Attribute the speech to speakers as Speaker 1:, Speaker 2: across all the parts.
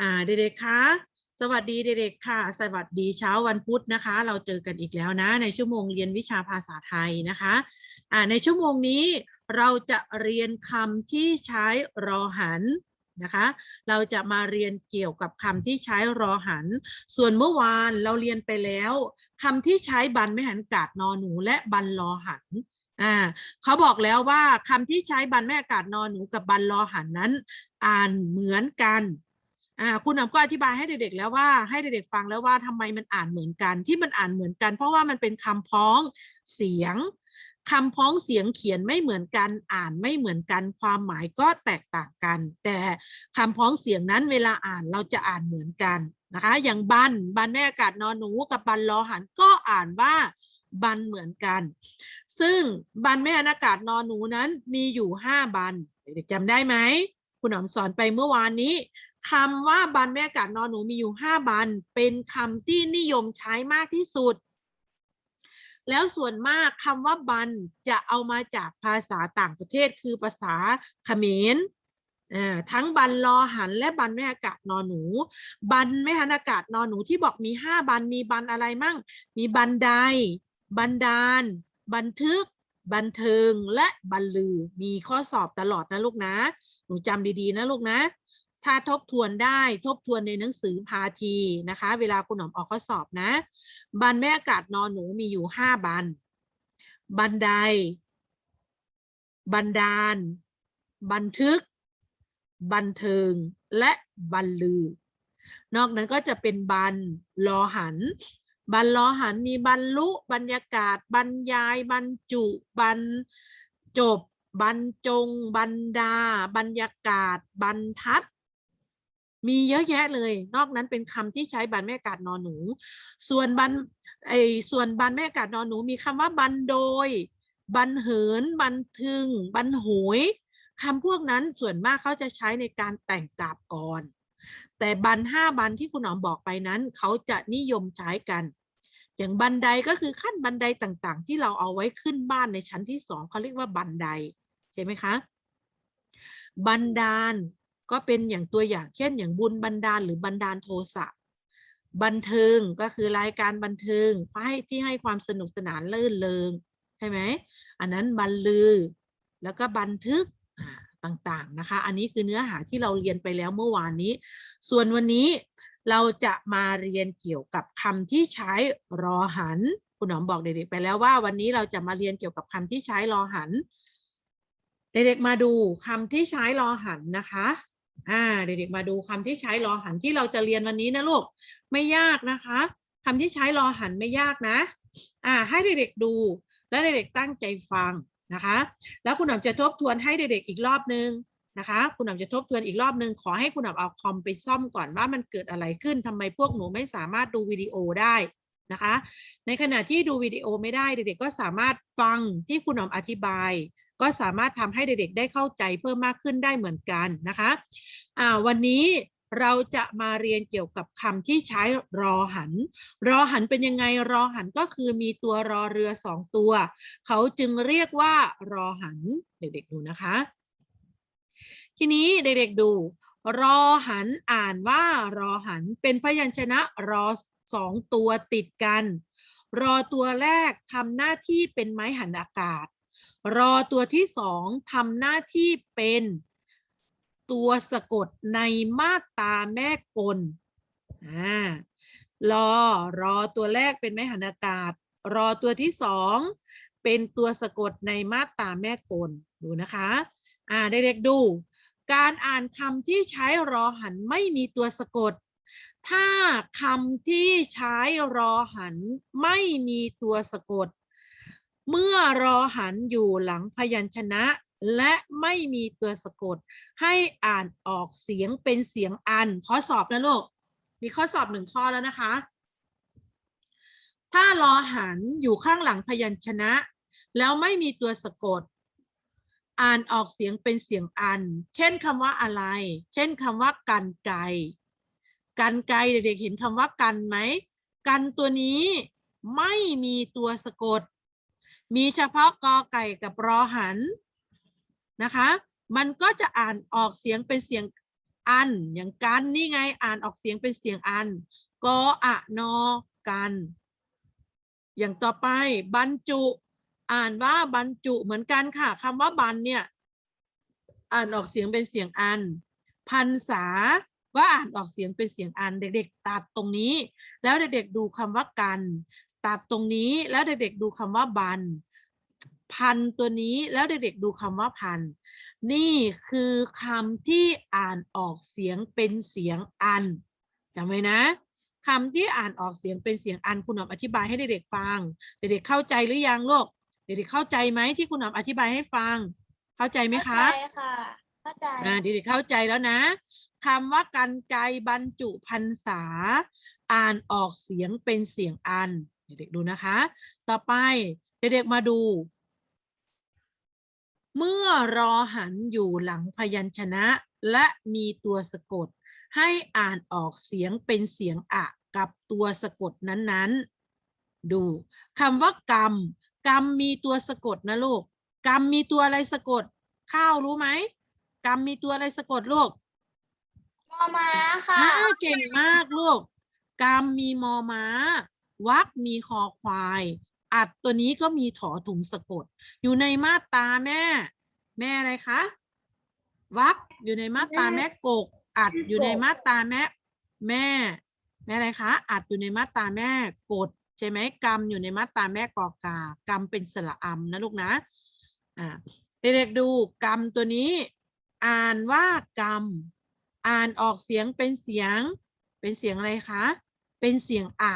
Speaker 1: อ่าเด็กๆคะสวัสดีเด็กๆค่ะ สวัสดีเช้าวันพุธนะคะ เราเจอกันอีกแล้วนะ ในชั่วโมงเรียนวิชาภาษาไทยนะคะอ่าในชั่วโมงนี้เราจะเรียนคำที่ใช้รอหันนะคะ เราจะมาเรียนเกี่ยวกับคำที่ใช้รอหัน ส่วนเมื่อวานเราเรียนไปแล้วคำที่ใช้บันไม่หันกาดนอหนูและบันรอหันอ่าเขาบอกแล้วว่าคำที่ใช้บันแม่อากาศนอนหนูกับบันรอหันนั้น อ่านเหมือนกัน อ่าคุณนำก็อธิบายให้เด็กๆแล้วว่าให้เด็กๆฟังแล้วว่าทำไมมันอ่านเหมือนกัน ที่มันอ่านเหมือนกัน เพราะว่ามันเป็นคำพ้องเสียงคำพ้องเสียงเขียนไม่เหมือนกันอ่านไม่เหมือนกัน ความหมายก็แตกต่างกัน แต่คำพ้องเสียงนั้นเวลาอ่านเราจะอ่านเหมือนกันนะคะอย่างบันบันแม่อากาศนอนหนูกับบันรอหันก็อ่านว่าบันเหมือนกัน ซึ่งบันแม่อากาศนอนหนูนั้นมีอยู่ห้าบันเด็กๆจำได้ไหมคุณหนอมสอนไปเมื่อวานนี้ คำว่าบันแม่อากาศนอนหนูมีอยู่ห้าบัน เป็นคำที่นิยมใช้มากที่สุด แล้วส่วนมากคำว่าบันจะเอามาจากภาษาต่างประเทศคือภาษาเขมรทั้งบันรอหันและบันแม่อากาศนอนหนู บันแม่หันอากาศนอนหนูที่บอกมีห้าบันมีบันอะไรมั่ง มีบันได บันดาล บันทึก บันเทิงและบันลือ มีข้อสอบตลอดนะลูกนะ หนูจำดีๆนะลูกนะ ถ้าทบทวนได้ทบทวนในหนังสือพาทีนะคะ เวลาคุณหนอมออกข้อสอบนะ บันแม่อากาศนอนหนูมีอยู่ห้าบัน บันได บันดาล บันทึก บันเทิง และบันลือ นอกนั้นก็จะเป็นบันลอหันบรรลอหันมีบรรลุ บรรยากาศ บรรยาย บรรจุ บรรจบบรรจง บรรดา บรรยากาศ บรรทัด มีเยอะแยะเลย นอกนั้นเป็นคำที่ใช้บรรแม่อากาศนอนหนู ส่วนบรรไอส่วนบรรแม่อากาศนอนหนูมีคำว่าบรรโดยบรรเหิน บันทึงบรรโหยคำพวกนั้นส่วนมากเขาจะใช้ในการแต่งกาบก่อน แต่บันห้าบันที่คุณหนอมบอกไปนั้น เขาจะนิยมใช้กัน อย่างบันไดก็คือขั้นบันไดต่างๆ ที่เราเอาไว้ขึ้นบ้านในชั้นที่สองเขาเรียกว่าบันไดใช่ไหมคะ บันดาล ก็เป็นอย่างตัวอย่างเช่น อย่างบุญบันดาลหรือบันดาลโทสะบันเทิงก็คือรายการบันเทิงให้ที่ให้ความสนุกสนานเลื่นเริงใช่ไหมอันนั้นบันลือ แล้วก็บันทึกต่างๆนะคะ อันนี้คือเนื้อหาที่เราเรียนไปแล้วเมื่อวานนี้ ส่วนวันนี้เราจะมาเรียนเกี่ยวกับคำที่ใช้รอหัน คุณหนอมบอกเด็กๆไปแล้วว่า วันนี้เราจะมาเรียนเกี่ยวกับคำที่ใช้รอหัน เด็กๆมาดูคำที่ใช้รอหันนะคะ อ่าเด็กๆมาดูคำที่ใช้รอหันที่เราจะเรียนวันนี้นะลูกไม่ยากนะคะคำที่ใช้รอหันไม่ยากนะ อ่า ให้เด็กๆดูและเด็กๆตั้งใจฟังนะคะ แล้วคุณหนอมจะทบทวนให้เด็กๆอีกรอบนึงนะคะ คุณหนอมจะทบทวนอีกรอบนึงขอให้คุณหนอมเอาคอมไปซ่อมก่อนว่ามันเกิดอะไรขึ้นทำไมพวกหนูไม่สามารถดูวิดีโอได้นะคะ ในขณะที่ดูวิดีโอไม่ได้เด็กๆก็สามารถฟังที่คุณหนอมอธิบาย ก็สามารถทำให้เด็กๆได้เข้าใจเพิ่มมากขึ้นได้เหมือนกันนะคะอ่าวันนี้เราจะมาเรียนเกี่ยวกับคำที่ใช้รอหัน รอหันเป็นยังไง รอหันก็คือมีตัวรอเรือสองตัว เขาจึงเรียกว่ารอหัน เด็กๆดูนะคะ ทีนี้เด็กๆดู รอหันอ่านว่ารอหันเป็นพยัญชนะรอสองตัวติดกัน รอตัวแรกทำหน้าที่เป็นไม้หันอากาศ รอตัวที่สองทำหน้าที่เป็นตัวสะกดในมาตราแม่กลอ่ารอรอตัวแรกเป็นไม้หันอากาศ รอตัวที่สองเป็นตัวสะกดในมาตราแม่กลดูนะคะอ่าเด็กๆดู การอ่านคำที่ใช้รอหันไม่มีตัวสะกด ถ้าคำที่ใช้รอหันไม่มีตัวสะกด เมื่อรอหันอยู่หลังพยัญชนะ และไม่มีตัวสะกด ให้อ่านออกเสียงเป็นเสียงอันข้อสอบนะลูกมีข้อสอบหนึ่งข้อแล้วนะคะ ถ้ารอหันอยู่ข้างหลังพยัญชนะ แล้วไม่มีตัวสะกด อ่านออกเสียงเป็นเสียงอัน เช่นคำว่าอะไร เช่นคำว่ากันไกกันไกเด็กๆเห็นคำว่ากันไหมกันตัวนี้ไม่มีตัวสะกด มีเฉพาะกอไก่กับรอหันนะคะ มันก็จะอ่านออกเสียงเป็นเสียงอัน อย่างกันนี่ไงอ่านออกเสียงเป็นเสียงอันกออะนอกัน อย่างต่อไปบรรจุ อ่านว่าบรรจุเหมือนกันค่ะคำว่าบรรเนี่ยอ่านออกเสียงเป็นเสียงอัน พันษาก็อ่านออกเสียงเป็นเสียงอัน เด็กๆตัดตรงนี้ แล้วเด็กๆดูคำว่ากัน ตัดตรงนี้แล้วเด็กๆดูคำว่าบัน พันตัวนี้แล้วเด็กๆดูคำว่าพัน นี่คือคำที่อ่านออกเสียงเป็นเสียงอันจำไว้นะคำที่อ่านออกเสียงเป็นเสียงอันคุณหนอมอธิบายให้เด็กๆฟัง เด็กๆเข้าใจหรือยังลูกเด็กๆเข้าใจไหมที่คุณหนอมอธิบายให้ฟัง เข้าใจไหมคะ
Speaker 2: เข้าใจค่ะเข้าใจ
Speaker 1: อ่าเด็กๆเข้าใจแล้วนะคำว่ากันไกรบรรจุพรรษา อ่านออกเสียงเป็นเสียงอัน เด็กๆดูนะคะ ต่อไปเด็กๆมาดู เมื่อรอหันอยู่หลังพยัญชนะ และมีตัวสะกด ให้อ่านออกเสียงเป็นเสียงอะกับตัวสะกดนั้นๆ ดูคำว่ากรรม กรรมมีตัวสะกดนะลูก กรรมมีตัวอะไรสะกด ข้าวรู้ไหมกรรมมีตัวอะไรสะกดลูก
Speaker 2: มอม้าค่ะ
Speaker 1: อ่าเก่งมากลูก กรรมมีมอม้า วักมีคอควาย อัดตัวนี้ก็มีถอถุงสะกด อยู่ในมาตราแม่ แม่อะไรคะวักอยู่ในมาตราแม่กก อัดอยู่ในมาตราแม่ แม่ แม่อะไรคะ อัดอยู่ในมาตราแม่กดใช่ไหมกรรมอยู่ในมาตราแม่กอกากรรมเป็นสระอำนะลูกนะอ่าเด็กๆดูกรรมตัวนี้ อ่านว่ากรรม อ่านออกเสียงเป็นเสียง เป็นเสียงอะไรคะ เป็นเสียงอะ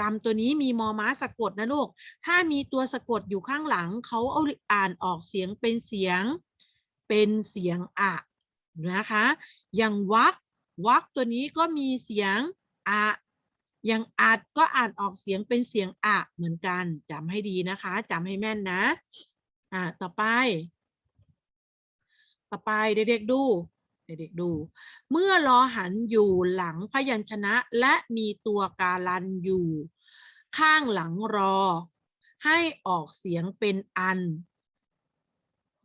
Speaker 1: กรรมตัวนี้มีมอม้าสะกดนะลูก ถ้ามีตัวสะกดอยู่ข้างหลังเขาเอาอ่านออกเสียงเป็นเสียง เป็นเสียงอะนะคะ อย่างวักวักตัวนี้ก็มีเสียงอะอย่างอัดก็อ่านออกเสียงเป็นเสียงอะเหมือนกันจำให้ดีนะคะจำให้แม่นนะ อ่าต่อไป ต่อไปเด็กๆดู เด็กๆดู เมื่อรอหันอยู่หลังพยัญชนะและมีตัวการันอยู่ ข้างหลังรอ ให้ออกเสียงเป็นอัน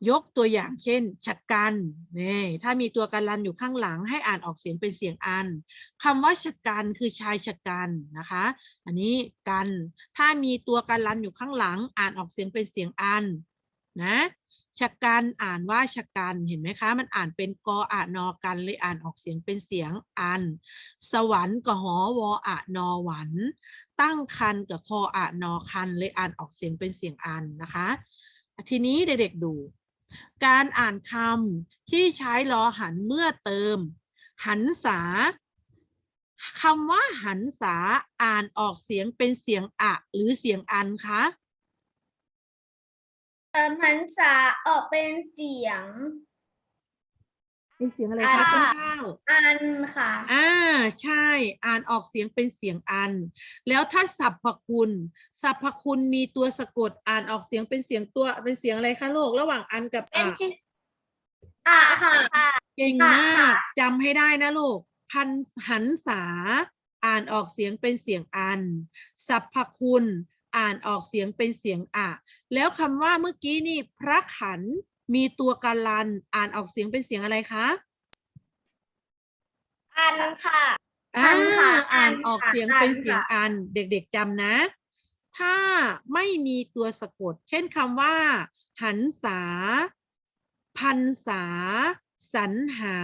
Speaker 1: ยกตัวอย่างเช่นชะกันนี่ถ้ามีตัวการันอยู่ข้างหลังให้อ่านออกเสียงเป็นเสียงอันคำว่าชะกันคือชายชะกันนะคะ อันนี้กัน ถ้ามีตัวการันอยู่ข้างหลัง อ่านออกเสียงเป็นเสียงอันนะ ชะกันอ่านว่าชะกันเห็นไหมคะ มันอ่านเป็นกออะนอกันเลยอ่านออกเสียงเป็นเสียงอัน สวรรค์กับหอวออะนอหวัน ตั้งคันกับคออะนอคันเลยอ่านออกเสียงเป็นเสียงอันนะคะ ทีนี้เด็กๆดู การอ่านคำที่ใช้รอหันเมื่อเติม หันษาคำว่าหันษาอ่านออกเสียงเป็นเสียงอะ หรือเสียงอันคะ
Speaker 2: เติมพันษาออกเป็นเสียง
Speaker 1: เป็นเสียงอะไร
Speaker 2: อ่า
Speaker 1: คะต้นข้าว
Speaker 2: อันค่ะ
Speaker 1: อ่าใช่อ่านออกเสียงเป็นเสียงอัน แล้วถ้าสรรพคุณสรรพคุณมีตัวสะกดอ่านออกเสียงเป็นเสียงตัวเป็นเสียงอะไรคะโลกระหว่างอันกับ
Speaker 2: เป็น
Speaker 1: อะ
Speaker 2: ชิอะค่ะค่ะ
Speaker 1: เก่ง
Speaker 2: ค่ะ
Speaker 1: มาก
Speaker 2: ค่ะ
Speaker 1: จำให้ได้นะลูกพันหันษา อ่านออกเสียงเป็นเสียงอันสรรพคุณ อ่านออกเสียงเป็นเสียงอะ แล้วคำว่าเมื่อกี้นี่พระขันมีตัวการัน อ่านออกเสียงเป็นเสียงอะไรคะ
Speaker 2: อันค่ะ
Speaker 1: อ่า
Speaker 2: อันค่ะ
Speaker 1: อ่าน
Speaker 2: อัน
Speaker 1: ออก
Speaker 2: ค่ะ
Speaker 1: เสียง
Speaker 2: อัน
Speaker 1: เป็นเสียง
Speaker 2: ค่ะ
Speaker 1: อัน เด็กๆจำนะ ถ้าไม่มีตัวสะกด เช่นคำว่า หันษา พันษาสรรหา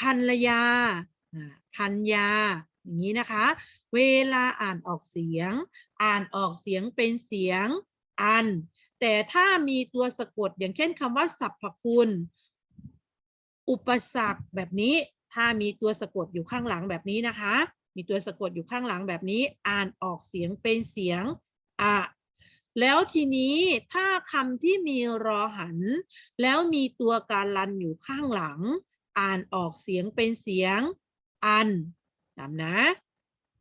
Speaker 1: พันรยาอ่าพันยา อย่างนี้นะคะ เวลาอ่านออกเสียง อ่านออกเสียงเป็นเสียงอัน แต่ถ้ามีตัวสะกดอย่างเช่นคำว่าสรรพคุณ อุปสรรคแบบนี้ ถ้ามีตัวสะกดอยู่ข้างหลังแบบนี้นะคะ มีตัวสะกดอยู่ข้างหลังแบบนี้ อ่านออกเสียงเป็นเสียงอะแล้วทีนี้ถ้าคำที่มีรอหัน แล้วมีตัวการลันอยู่ข้างหลัง อ่านออกเสียงเป็นเสียง อัน จำนะ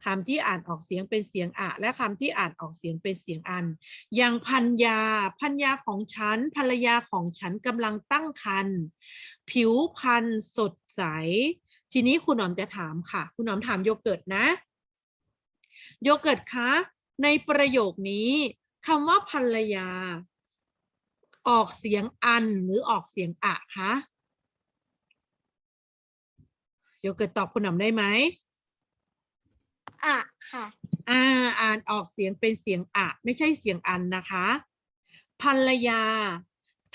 Speaker 1: คำที่อ่านออกเสียงเป็นเสียงอะ และคำที่อ่านออกเสียงเป็นเสียงอัน อย่างพันยา พันยาของฉัน ภรรยาของฉันกำลังตั้งครรภ์ผิวพรรณสดใส ทีนี้คุณหนอมจะถามค่ะ คุณหนอมถามโยเกิร์ตนะ โยเกิร์ตคะ ในประโยคนี้คำว่าภรรยา ออกเสียงอันหรือออกเสียงอะคะโยเกิร์ตตอบคุณหนอมได้ไหม
Speaker 2: อะค่ะ
Speaker 1: อ่าอ่านออกเสียงเป็นเสียงอะ ไม่ใช่เสียงอันนะคะ ภรรยา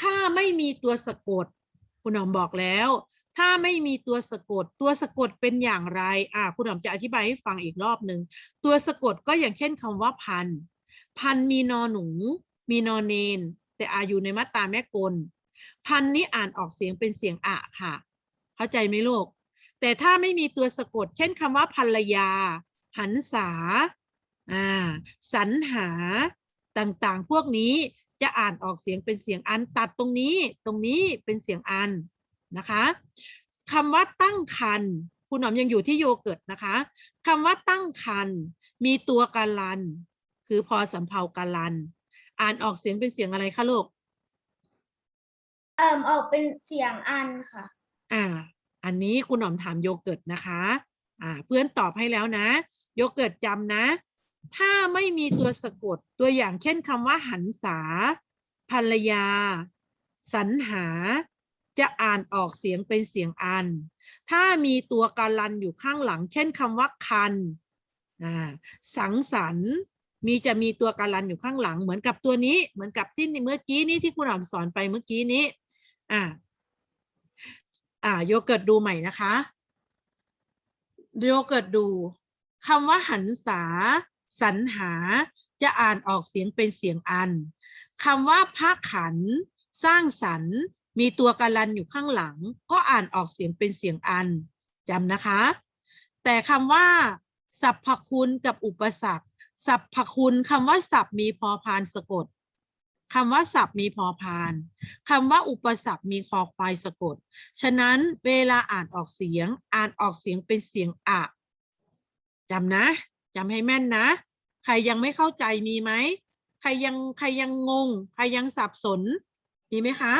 Speaker 1: ถ้าไม่มีตัวสะกด คุณหอมบอกแล้ว ถ้าไม่มีตัวสะกด ตัวสะกดเป็นอย่างไร อ่าคุณหอมจะอธิบายให้ฟังอีกรอบหนึ่งตัวสะกดก็อย่างเช่นคำว่าพัน พันมีนอหนู มีนอเนน แต่อาอยู่ในมาตราแม่กล พันนี้อ่านออกเสียงเป็นเสียงอะค่ะ เข้าใจไหมลูกแต่ถ้าไม่มีตัวสะกด เช่นคำว่าภรรยา หันษาอ่าสรรหาต่างๆ พวกนี้จะอ่านออกเสียงเป็นเสียงอันตัดตรงนี้ตรงนี้เป็นเสียงอันนะคะคำว่าตั้งคันคุณหนอมยังอยู่ที่โยเกิร์ตนะคะคำว่าตั้งคันมีตัวการัน คือพอสำเพาการัน อ่านออกเสียงเป็นเสียงอะไรคะลูก
Speaker 2: เอ่มออกเป็นเสียงอันค่ะ
Speaker 1: อ่า อันนี้คุณหนอมถามโยเกิร์ตนะคะ อ่า เพื่อนตอบให้แล้วนะ โยเกิร์ตจำนะ ถ้าไม่มีตัวสะกดตัวอย่างเช่นคำว่า หันษาภรรยา สรรหา จะอ่านออกเสียงเป็นเสียงอัน ถ้ามีตัวการันอยู่ข้างหลัง เช่นคำว่าคันสังสรรค์มีจะมีตัวการันอยู่ข้างหลัง เหมือนกับตัวนี้เหมือนกับที่เมื่อกี้นี้ที่คุณหนอมสอนไปเมื่อกี้นี้อ่าอ่าโยเกิร์ตดูใหม่นะคะ โยเกิร์ตดู คำว่าหันษาสรรหา จะอ่านออกเสียงเป็นเสียงอันคำว่าพระขัน สร้างสรรค์มีตัวการันอยู่ข้างหลัง ก็อ่านออกเสียงเป็นเสียงอันจำนะคะ แต่คำว่าสัพพคุณกับอุปสรรคสัพพคุณคำว่าสัพมีพอพานสะกดคำว่าสัพมีพอพานคำว่าอุปสรรคมีคอควายสะกด ฉะนั้นเวลาอ่านออกเสียงอ่านออกเสียงเป็นเสียงอะ จำนะจำให้แม่นนะ ใครยังไม่เข้าใจมีไหม ใครยังใครยังงง ใครยังสับสน มีไหมคะ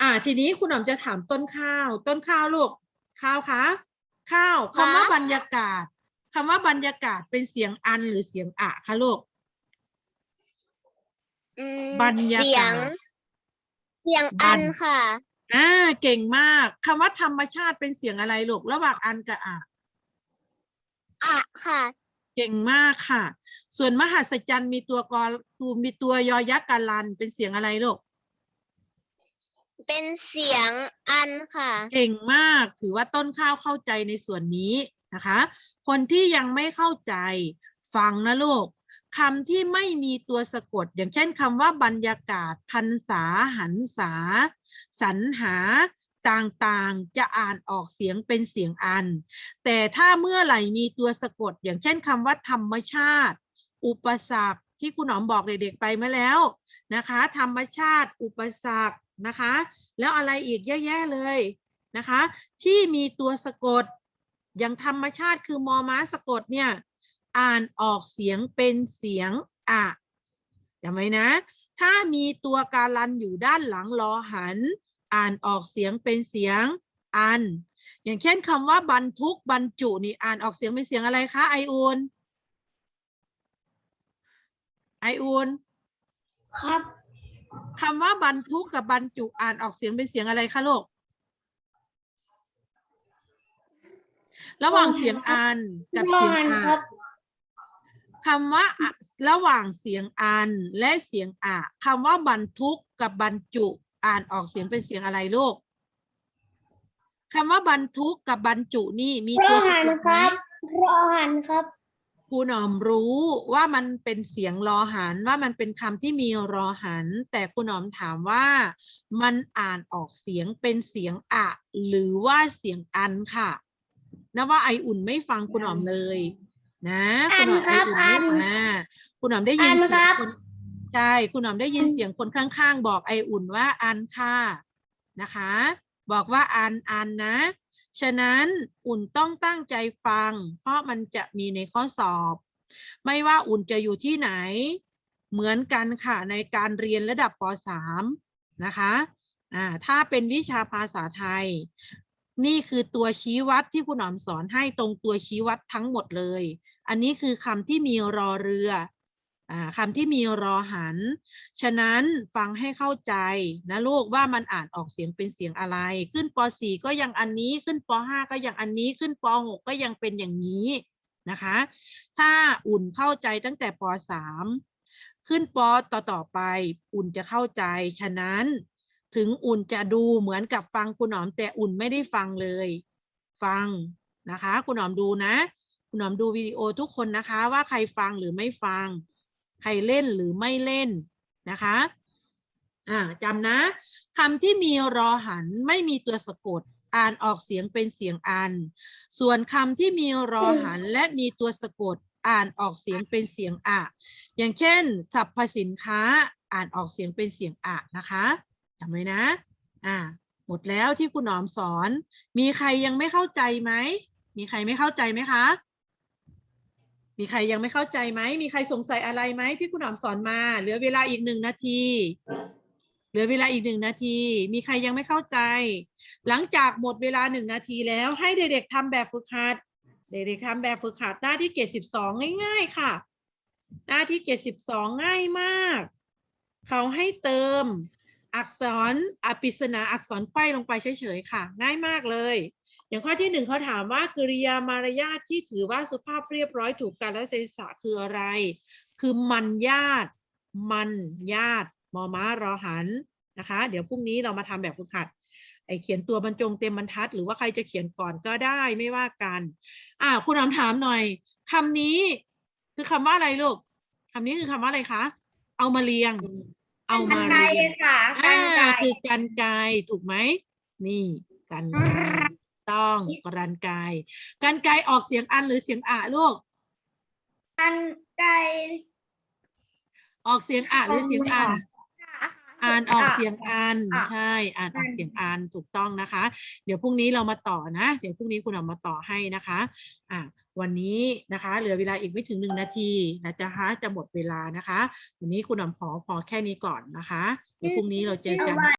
Speaker 1: อ่า ทีนี้คุณหน่อมจะถามต้นข้าว ต้นข้าวลูก ข้าวคะ ข้าวคำว่า
Speaker 2: คะ
Speaker 1: บรรยากาศคำว่าบรรยากาศเป็นเสียงอันหรือเสียงอะคะลูก
Speaker 3: อืม
Speaker 1: บรรยากาศ
Speaker 3: เสียงเสียง
Speaker 1: บร
Speaker 3: อั
Speaker 1: ร
Speaker 3: นค่ะ
Speaker 1: อ่า เก่งมากคำว่าธรรมชาติเป็นเสียงอะไรลูก ระหว่างอันกับอะ
Speaker 3: อะค่ะ
Speaker 1: เก่งมากค่ะ ส่วนมหัศจรรย์มีตัวกอตูมีตัวยอยักษ์การันเป็นเสียงอะไรลูก
Speaker 3: เป็นเสียงอันค่ะ
Speaker 1: เก่งมากถือว่าต้นข้าวเข้าใจในส่วนนี้นะคะ คนที่ยังไม่เข้าใจฟังนะลูกคำที่ไม่มีตัวสะกด อย่างเช่นคำว่าบรรยากาศ พันษาหันษา สรรหา ต่างๆ จะอ่านออกเสียงเป็นเสียงอัน แต่ถ้าเมื่อไหร่มีตัวสะกด อย่างเช่นคำว่าธรรมชาติ อุปสรรคที่คุณหนอมบอกเด็กๆไปเมื่อแล้วนะคะ ธรรมชาติ อุปสรรคนะคะ แล้วอะไรอีกเยอะแยะเลยนะคะ ที่มีตัวสะกด อย่างธรรมชาติคือมอม้าสะกดเนี่ยอ่านออกเสียงเป็นเสียงอะจำไว้นะ ถ้ามีตัวการันอยู่ด้านหลังรอหัน อ่านออกเสียงเป็นเสียงอัน อย่างเช่นคำว่าบรรทุกบรรจุนี่อ่านออกเสียงเป็นเสียงอะไรคะไออุนไออุน
Speaker 2: ครับ
Speaker 1: คำว่าบรรทุกกับบรรจุอ่านออกเสียงเป็นเสียงอะไรคะลูกระหว่างเสียงอันกับเสียง
Speaker 2: รอหัน
Speaker 1: อะ
Speaker 2: ครับ
Speaker 1: คำว่าอะระหว่างเสียงอันและเสียงอะคำว่าบรรทุกกับบรรจุ อ่านออกเสียงเป็นเสียงอะไรลูกคำว่าบรรทุกกับบรรจุนี่มี
Speaker 2: ร
Speaker 1: ตั
Speaker 2: อ
Speaker 1: วสะ
Speaker 2: หัน
Speaker 1: กด
Speaker 2: ค
Speaker 1: ไหม
Speaker 2: รับรอหันครับ
Speaker 1: ครูหนอมรู้ว่ามันเป็นเสียงรอหันว่ามันเป็นคำที่มีรอหัน แต่ครูหนอมถามว่ามันอ่านออกเสียงเป็นเสียงอะ หรือว่าเสียงอันค่ะนะว่าไออุ่นไม่ฟังครูหนอมเลย นะณหม
Speaker 2: อันครับ
Speaker 1: ไอั
Speaker 2: น
Speaker 1: อ่าคุณหนอมได้ยิน
Speaker 2: อัน
Speaker 1: เสีย
Speaker 2: ครั
Speaker 1: ง
Speaker 2: บ
Speaker 1: คน ใช่คุณหนอมได้ยินเสียงคนข้างๆ บอกไออุ่นว่าอันค่ะนะคะ บอกว่าอันอันนะ ฉะนั้นอุ่นต้องตั้งใจฟัง เพราะมันจะมีในข้อสอบ ไม่ว่าอุ่นจะอยู่ที่ไหน เหมือนกันค่ะในการเรียนระดับป .3 นะคะอ่าถ้าเป็นวิชาภาษาไทย นี่คือตัวชี้วัดที่คุณหนอมสอนให้ตรงตัวชี้วัดทั้งหมดเลย อันนี้คือคำที่มีรอเรืออ่า คำที่มีรอหัน ฉะนั้นฟังให้เข้าใจนะลูกว่ามันอ่านออกเสียงเป็นเสียงอะไร ขึ้นป .4 ก็ยังอันนี้ขึ้นป .5 ก็ยังอันนี้ขึ้นป .6 ก็ยังเป็นอย่างนี้นะคะ ถ้าอุ่นเข้าใจตั้งแต่ป .3 ขึ้นปต่อต่อๆไป อุ่นจะเข้าใจ ฉะนั้นถึงอุ่นจะดูเหมือนกับฟังคุณหนอมแต่อุ่นไม่ได้ฟังเลย ฟังนะคะ คุณหนอมดูนะ คุณหนอมดูวิดีโอทุกคนนะคะ ว่าใครฟังหรือไม่ฟัง ใครเล่นหรือไม่เล่นนะคะอ่าจำนะคำที่มีรอหันไม่มีตัวสะกดอ่านออกเสียงเป็นเสียงอัน ส่วนคำที่มีรอหันและมีตัวสะกดอ่านออกเสียงเป็นเสียงอะ อย่างเช่นสรรพสินค้าอ่านออกเสียงเป็นเสียงอะนะคะจำไว้นะอ่าหมดแล้วที่คุณหนอมสอน มีใครยังไม่เข้าใจไหม มีใครไม่เข้าใจไหมคะ มีใครยังไม่เข้าใจไหม มีใครสงสัยอะไรไหมที่คุณหนอมสอนมา เหลือเวลาอีกหนึ่งนาที เหลือเวลาอีกหนึ่งนาที มีใครยังไม่เข้าใจ หลังจากหมดเวลาหนึ่งนาทีแล้วให้เด็กๆทำแบบฝึกหัด เด็กๆทำแบบฝึกหัดหน้าที่เกสิบสองง่าย ๆ ค่ะ หน้าที่เกสิบสองง่ายมาก เขาให้เติม อักษรอปริศนาอักษรไขว้ลงไปเฉยๆค่ะ ง่ายมากเลย อย่างข้อที่หนึ่งเขาถามว่ากริยามารยาทที่ถือว่าสุภาพเรียบร้อยถูกกาลเทศะคืออะไร คือมันญาติ มันญาติมอม้ารอหันนะคะ เดี๋ยวพรุ่งนี้เรามาทำแบบฝึกหัดไอเขียนตัวบรรจงเต็มบรรทัด หรือว่าใครจะเขียนก่อนก็ได้ไม่ว่ากัน อ่าคุณถามถามหน่อยคำนี้คือคำว่าอะไรลูกคำนี้คือคำว่าอะไรคะ เอามาเรียง เอามา
Speaker 2: ไกล
Speaker 1: เรียง
Speaker 2: ค่ะ
Speaker 1: อ่า
Speaker 2: ไกล
Speaker 1: คือกันไกรถูกไหมนี่กันไกร ต้องกันไกรกันไกรออกเสียงอันหรือเสียงอะลูก
Speaker 2: กันไกล
Speaker 1: ออกเสียงอะหรือเสียงอัน
Speaker 2: ค่ะ
Speaker 1: อ่านออกเสียงอัน
Speaker 2: อะ
Speaker 1: ใช่ อ่านออก
Speaker 2: อัน
Speaker 1: เสียงอันถูกต้องนะคะ เดี๋ยวพรุ่งนี้เรามาต่อนะ เดี๋ยวพรุ่งนี้คุณเอามาต่อให้นะคะ อะวันนี้นะคะ เหลือเวลาอีกไม่ถึงหนึ่งนาทีนะจ๊ะคะจะหมดเวลานะคะ วันนี้คุณหนอมขอพอแค่นี้ก่อนนะคะเดี๋ยวพรุ่งนี้เราเจอกัน